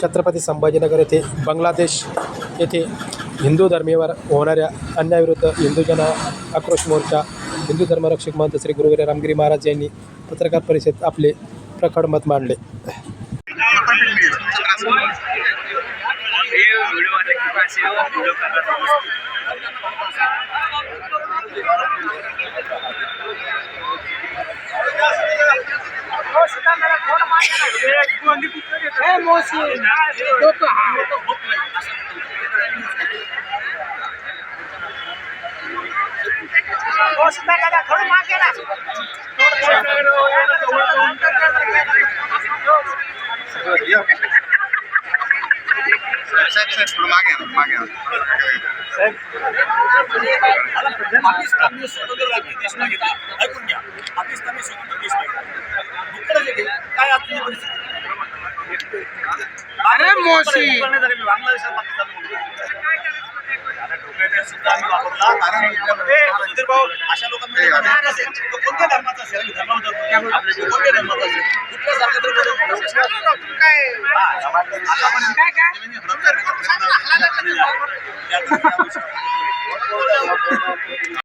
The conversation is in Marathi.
छत्रपती संभाजीनगर येथे बांगलादेश येथे हिंदू धर्मीवर होणाऱ्या अन्यायाविरुद्ध हिंदूजन आक्रोश मोर्चा हिंदू धर्मरक्षक मंत श्री गुरुवीर रामगिरी महाराज यांनी पत्रकार परिषदेत आपले प्रखड मत मांडले. साहेब साहेब थोडं मागे मागे. पाकिस्तानने स्वतंत्र राज्य देश मागितला. ऐकून घ्या. पाकिस्तानने स्वतंत्र देश मागितला. काय आपली परिस्थिती भाऊ अशा लोकांमध्ये ज्ञान असेल तो कोणत्या धर्माचा असेल आम्ही धर्माबद्दल बोलतो. आपल्या कोणत्या धर्माचा असेल कुठल्या सांगितलं काय काय